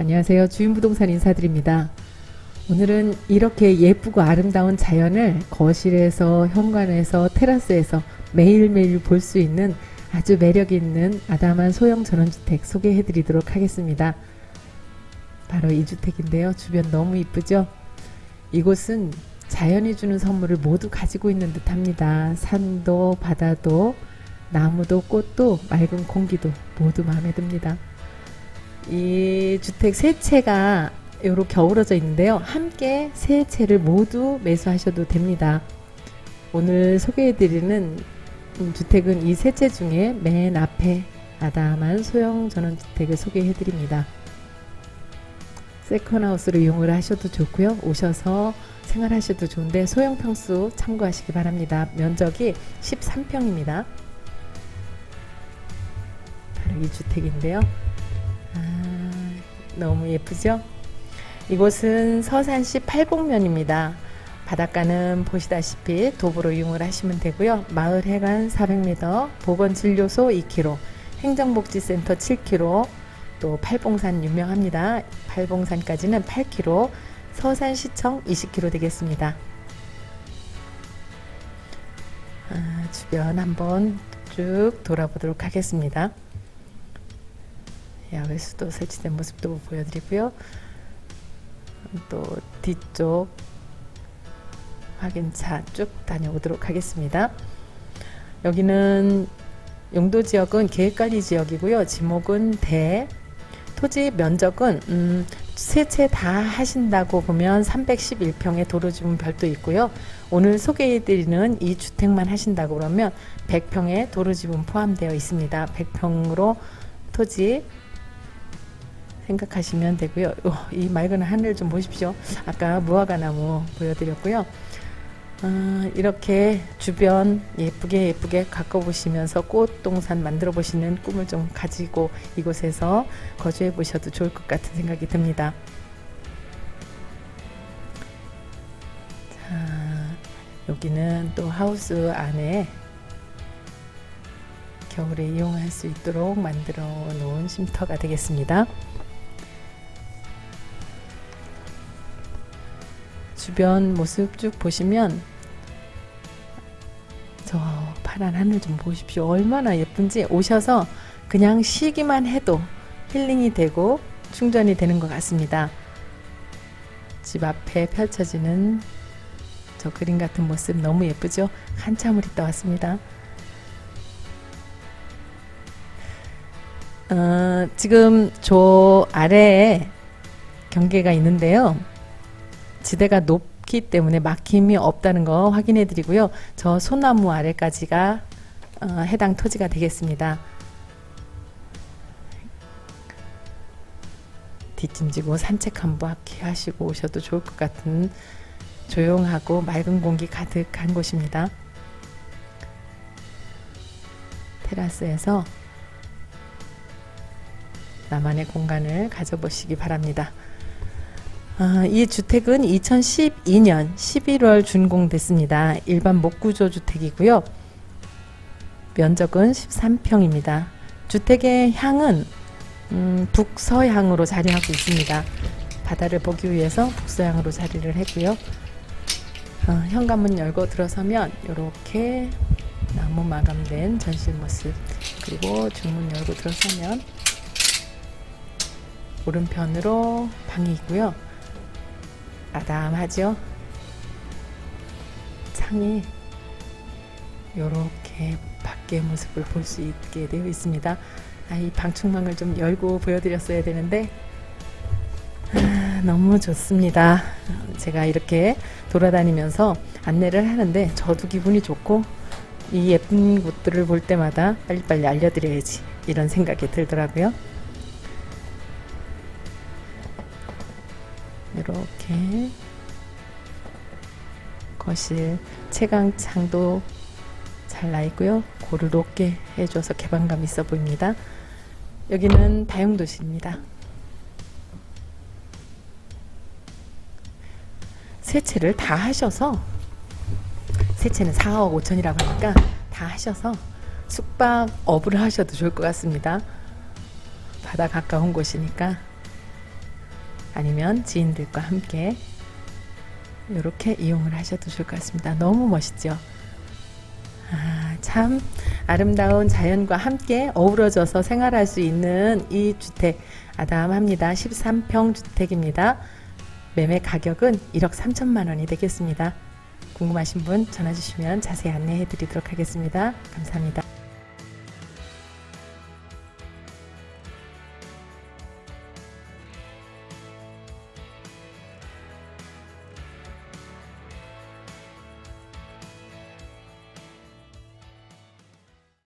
안녕하세요. 주인부동산 인사드립니다. 오늘은 이렇게 예쁘고 아름다운 자연을 거실에서, 현관에서, 테라스에서 매일매일 볼 수 있는 아주 매력 있는 아담한 소형 전원주택 소개해 드리도록 하겠습니다. 바로 이 주택인데요. 주변 너무 이쁘죠? 이곳은 자연이 주는 선물을 모두 가지고 있는 듯 합니다. 산도, 바다도, 나무도, 꽃도, 맑은 공기도 모두 마음에 듭니다. 이 주택 세 채가 이렇게 어우러져 있는데요. 함께 세 채를 모두 매수하셔도 됩니다. 오늘 소개해드리는 음, 주택은 이 세 채 중에 맨 앞에 아담한 소형 전원주택을 소개해드립니다. 세컨하우스로 이용을 하셔도 좋고요. 오셔서 생활하셔도 좋은데 소형 평수 참고하시기 바랍니다. 면적이 13평입니다. 바로 이 주택인데요. 아, 너무 예쁘죠? 이곳은 서산시 팔봉면입니다. 바닷가는 보시다시피 도보로 이용을 하시면 되고요. 마을 해관 400m, 보건 진료소 2km, 행정복지센터 7km, 또 팔봉산 유명합니다. 팔봉산까지는 8km, 서산시청 20km 되겠습니다. 아, 주변 한번 쭉 돌아보도록 하겠습니다. 야외수도 설치된 모습도 보여드리고요. 또 뒤쪽 확인차 쭉 다녀오도록 하겠습니다. 여기는 용도 지역은 계획관리 지역이고요. 지목은 대, 토지 면적은 음, 세채 다 하신다고 보면 311평의 도로 지분 별도 있고요. 오늘 소개해드리는 이 주택만 하신다고 그러면 100평의 도로 지분 포함되어 있습니다. 100평으로 토지 생각하시면 되고요. 오, 이 맑은 하늘 좀 보십시오. 아까 무화과 나무 보여드렸고요. 어, 이렇게 주변 예쁘게 예쁘게 가꿔보시면서 꽃동산 만들어 보시는 꿈을 좀 가지고 이곳에서 거주해 보셔도 좋을 것 같은 생각이 듭니다. 자, 여기는 또 하우스 안에 겨울에 이용할 수 있도록 만들어 놓은 쉼터가 되겠습니다. 주변 모습 쭉 보시면 저 파란 하늘 좀 보십시오. 얼마나 예쁜지 오셔서 그냥 쉬기만 해도 힐링이 되고 충전이 되는 것 같습니다. 집 앞에 펼쳐지는 저 그림 같은 모습 너무 예쁘죠? 한참을 있다 왔습니다. 어, 지금 저 아래에 경계가 있는데요. 지대가 높기 때문에 막힘이 없다는 거 확인해 드리고요. 저 소나무 아래까지가 어, 해당 토지가 되겠습니다. 뒷짐지고 산책 한 바퀴 하시고 오셔도 좋을 것 같은 조용하고 맑은 공기 가득한 곳입니다. 테라스에서 나만의 공간을 가져보시기 바랍니다. 아, 이 주택은 2012년 11월 준공됐습니다. 일반 목구조 주택이고요. 면적은 13평입니다. 주택의 향은 음, 북서향으로 자리하고 있습니다. 바다를 보기 위해서 북서향으로 자리를 했고요. 어, 현관문 열고 들어서면 이렇게 나무 마감된 전실 모습 그리고 중문 열고 들어서면 오른편으로 방이 있고요. 아담하죠? 창이 이렇게 밖의 모습을 볼 수 있게 되어 있습니다. 아, 이 방충망을 좀 열고 보여드렸어야 되는데 아, 너무 좋습니다. 제가 이렇게 돌아다니면서 안내를 하는데 저도 기분이 좋고 이 예쁜 곳들을 볼 때마다 빨리빨리 알려드려야지 이런 생각이 들더라고요. 거실 채광창도 잘 나 있고요. 고를 높게 해줘서 개방감 있어 보입니다. 여기는 다용도실입니다. 세채를 다 하셔서 세채는 4억 5천이라고 하니까 다 하셔서 숙박업을 하셔도 좋을 것 같습니다. 바다 가까운 곳이니까 아니면 지인들과 함께 이렇게 이용을 하셔도 좋을 것 같습니다. 너무 멋있죠? 아, 참 아름다운 자연과 함께 어우러져서 생활할 수 있는 이 주택 아담합니다. 13평 주택입니다. 매매 가격은 1억 3천만 원이 되겠습니다. 궁금하신 분 전화 주시면 자세히 안내해 드리도록 하겠습니다. 감사합니다.